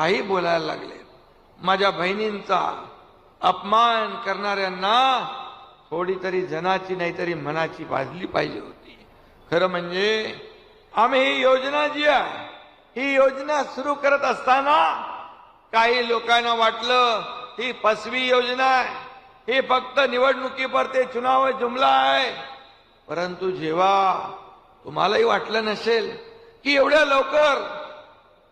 काही बोलायला लागले. माझ्या बहिणींचा अपमान करणाऱ्यांना थोडी तरी जनाची नाही तरी मनाची बाजली पाहिजे होती. खरं म्हणजे आम्ही ही योजना जी आहे ही योजना सुरू करत असताना काही लोकांना वाटलं ही फसवी योजना आहे. ही फक्त निवडणुकीपुरते चुनाव जुमला आहे. परंतु जेव्हा तुम्हालाही वाटलं नसेल की एवढ्या लवकर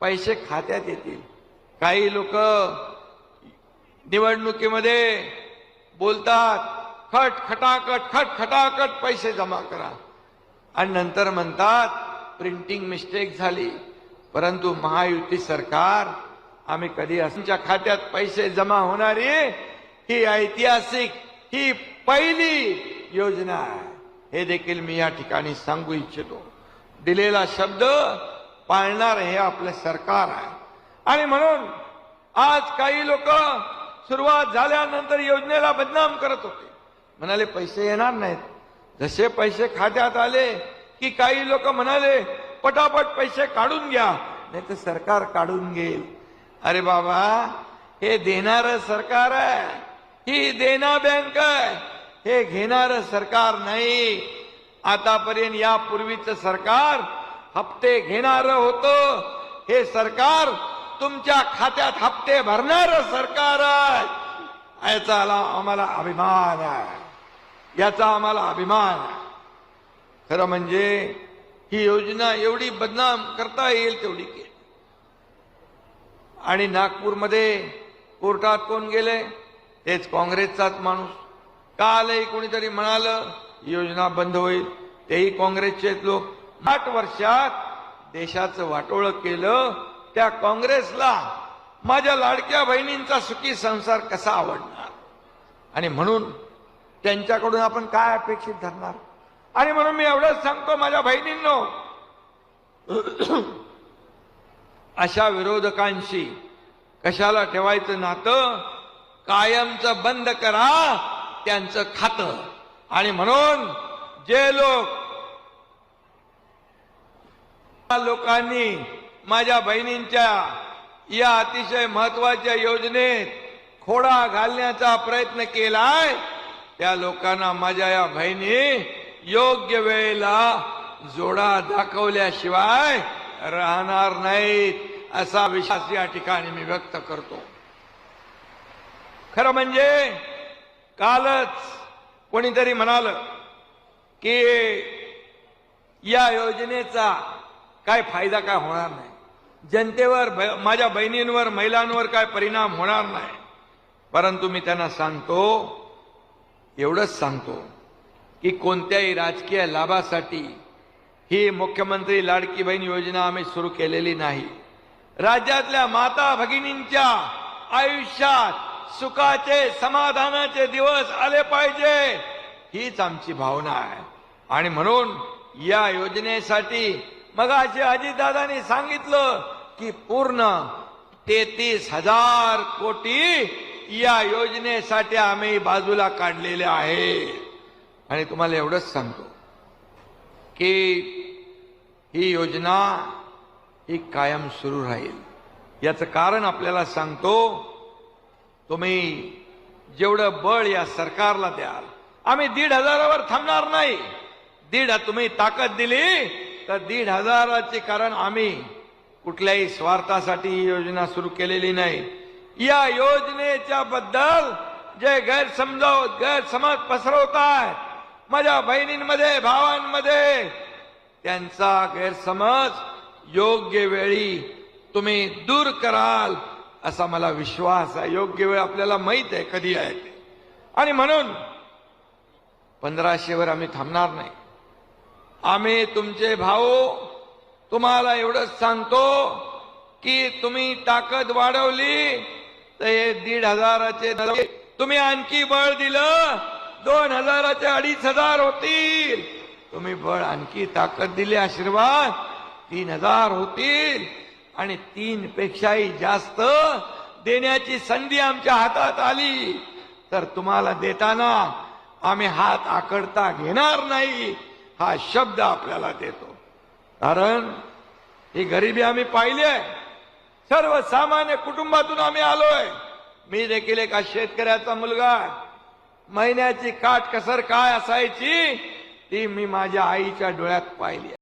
पैसे खात्यात येतील काही लोक निवडणुकीमध्ये बोलतात खट खटाखट खट खटाखट पैसे जमा करा. आणि नंतर म्हणतात प्रिंटिंग मिस्टेक झाली. परंतु महायुती सरकार आम्ही कधी असंच्या खात्यात पैसे जमा होणारी ही ऐतिहासिक ही पहिली योजना आहे. हे देखील मी या ठिकाणी सांगू इच्छितो. दिलेला शब्द पाळणार हे आपलं सरकार आहे. आणि म्हणून आज काही लोक सुरुवात झाल्यानंतर योजनेला बदनाम करत होते. म्हणाले पैसे येणार नाहीत. जसे पैसे खात्यात आले की काही लोक म्हणाले पटापट पैसे काढून घ्या नाही तर सरकार काढून घेईल. अरे बाबा हे देणार सरकार आहे. ही देना बँक आहे. हे घेणार सरकार नाही. आतापर्यंत यापूर्वीच सरकार हप्ते घेणार होतं. हे सरकार तुमच्या खात्यात हप्ते भरणार सरकार आहे. याचा आम्हाला अभिमान आहे. याचा आम्हाला अभिमान आहे. खरं म्हणजे ही योजना एवढी बदनाम करता येईल तेवढी केली. आणि नागपूरमध्ये कोर्टात कोण गेले? तेच काँग्रेसचाच माणूस. कालही कोणीतरी म्हणालं ही योजना बंद होईल. तेही काँग्रेसचेच लोक. आठ वर्षात देशाचं वाटोळं केलं त्या काँग्रेसला माझ्या लाडक्या बहिणींचा सुखी संसार कसा आवडणार? आणि म्हणून त्यांच्याकडून आपण काय अपेक्षित धरणार? आणि म्हणून मी एवढंच सांगतो माझ्या बहिणींनो अशा विरोधकांशी कशाला ठेवायचं नातं? कायमचं बंद करा त्यांचं खातं. आणि म्हणून जे लोक लोकांनी माझ्या बहिणींच्या या अतिशय महत्त्वाच्या योजनेत खोडा घालण्याचा प्रयत्न केलाय. त्या लोकांना माझ्या या बहिणी योग्य वेळेला जोडा दाखवल्याशिवाय राहणार नाहीत असा विश्वास या ठिकाणी मी व्यक्त करतो. खरं म्हणजे कालच कोणीतरी म्हणाल की या योजनेचा काय फायदा काय होणार नाही. जनतेवर ब- माझ्या बहिणींवर महिलांवर काय परिणाम होणार नाही. परंतु मी त्यांना सांगतो एवढंच सांगतो की कोणत्याही राजकीय लाभासाठी ही मुख्यमंत्री लाडकी बहीण योजना आम्ही सुरू केलेली नाही. राज्यातल्या माता भगिनींच्या आयुष्यात सुखाचे समाधानाचे दिवस आले पाहिजे हीच आमची भावना आहे. आणि म्हणून या योजनेसाठी मग असे अजितदादांनी सांगितलं की पूर्ण तेहतीस हजार कोटी या योजनेसाठी आम्ही बाजूला काढलेले आहे. आणि तुम्हाला एवढंच सांगतो की ही योजना ही कायम सुरू राहील. याचं कारण आपल्याला सांगतो तुम्ही जेवढं बळ या सरकारला द्याल आम्ही दीड हजारावर थांबणार नाही. दीड तुम्ही ताकद दिली तर दीड हजाराचे कारण आम्ही कुठल्याही स्वार्थासाठी ही योजना सुरू केलेली नाही. या योजनेच्या बद्दल जे गैरसमजावत गैरसमज पसरवताय माझ्या बहिणींमध्ये भावांमध्ये त्यांचा गैरसमज योग्य वेळी तुम्ही दूर कराल असा मला विश्वास आहे. योग्य वेळ आपल्याला माहीत आहे कधी आहे ते. आणि म्हणून पंधराशेवर आम्ही थांबणार नाही. आम्ही तुमचे भाऊ तुम्हाला एवढंच सांगतो की तुम्ही ताकद वाढवली तर हे दीड हजाराचे तुम्ही आणखी बळ दिलं दोन हजाराचे अडीच हजार होतील. तुम्ही बळ आणखी ताकद दिली आशीर्वाद तीन हजार होतील. आणि तीन पेक्षाही जास्त देण्याची संधी आमच्या हातात आली. तर तुम्हाला देताना आम्ही हात आकडता घेणार नाही. हा शब्द आपल्याला देतो. कारण ही गरिबी आम्ही पाहिली आहे. सर्वसामान्य कुटुंबातून आम्ही आलोय. मी देखील एका शेतकऱ्याचा मुलगा महिन्याची काट कसर काय असायची ती मी माझ्या आईच्या डोळ्यात पाहिली आहे.